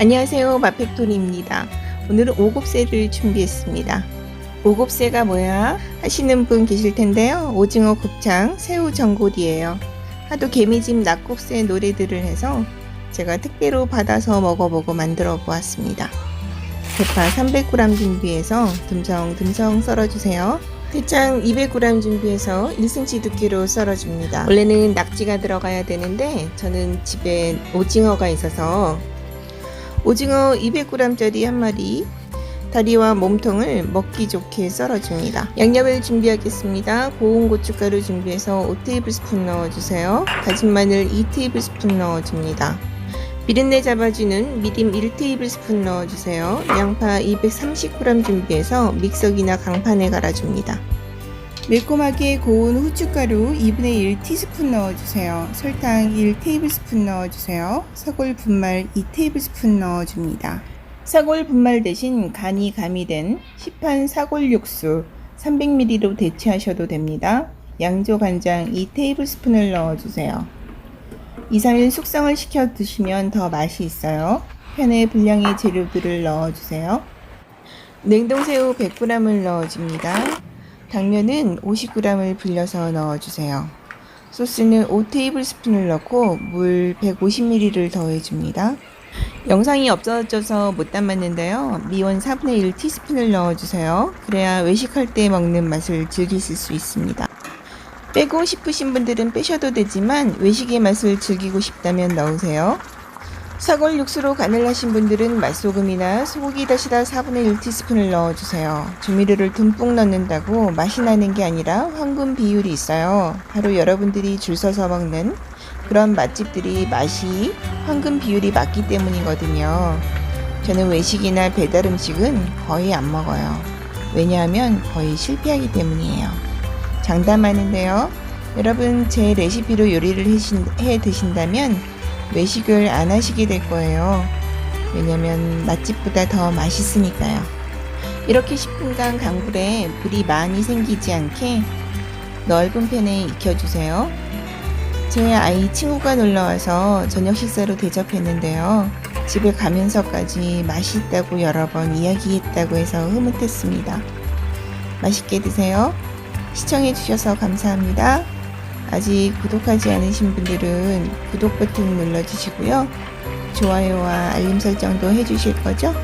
안녕하세요. 마페토리입니다. 오늘은 오곱새를 준비했습니다. 오곱새가 뭐야? 하시는 분 계실 텐데요. 오징어 곱창 새우 전골이에요. 하도 개미집 낙곱새 노래들을 해서 제가 특배로 받아서 먹어보고 만들어 보았습니다. 대파 300g 준비해서 듬성듬성 썰어주세요. 대창 200g 준비해서 1cm 두께로 썰어줍니다. 원래는 낙지가 들어가야 되는데 저는 집에 오징어가 있어서 오징어 200g짜리 한 마리, 다리와 몸통을 먹기 좋게 썰어줍니다. 양념을 준비하겠습니다. 고운 고춧가루 준비해서 5테이블스푼 넣어주세요. 다진 마늘 2테이블스푼 넣어줍니다. 비린내 잡아주는 미림 1테이블스푼 넣어주세요. 양파 230g 준비해서 믹서기나 강판에 갈아줍니다. 매콤하게 고운 후춧가루 2분의 1티스푼 넣어주세요. 설탕 1테이블스푼 넣어주세요. 사골 분말 2테이블스푼 넣어줍니다. 사골 분말 대신 간이 가미된 시판 사골 육수 300ml로 대체하셔도 됩니다. 양조 간장 2테이블스푼을 넣어주세요. 2, 3일 숙성을 시켜 드시면 더 맛이 있어요. 팬에 분량의 재료들을 넣어주세요. 냉동새우 100g을 넣어줍니다. 당면은 50g을 불려서 넣어주세요. 소스는 5테이블스푼을 넣고 물 150ml를 더해줍니다. 영상이 없어져서 못 담았는데요. 미원 4분의 1 티스푼을 넣어주세요. 그래야 외식할 때 먹는 맛을 즐기실 수 있습니다. 빼고 싶으신 분들은 빼셔도 되지만 외식의 맛을 즐기고 싶다면 넣으세요. 사골 육수로 간을 하신 분들은 맛소금이나 소고기 다시다 4분의 1티스푼을 넣어주세요. 조미료를 듬뿍 넣는다고 맛이 나는 게 아니라 황금 비율이 있어요. 바로 여러분들이 줄 서서 먹는 그런 맛집들이 맛이 황금 비율이 맞기 때문이거든요. 저는 외식이나 배달 음식은 거의 안 먹어요. 왜냐하면 거의 실패하기 때문이에요. 장담하는데요. 여러분 제 레시피로 요리를 해 드신다면 외식을 안 하시게 될 거예요. 왜냐면 맛집보다 더 맛있으니까요. 이렇게 10분간 강불에 불이 많이 생기지 않게 넓은 팬에 익혀주세요. 제 아이 친구가 놀러와서 저녁 식사로 대접했는데요. 집에 가면서까지 맛있다고 여러 번 이야기했다고 해서 흐뭇했습니다. 맛있게 드세요. 시청해주셔서 감사합니다. 아직 구독하지 않으신 분들은 구독 버튼 눌러주시고요. 좋아요와 알림 설정도 해주실 거죠?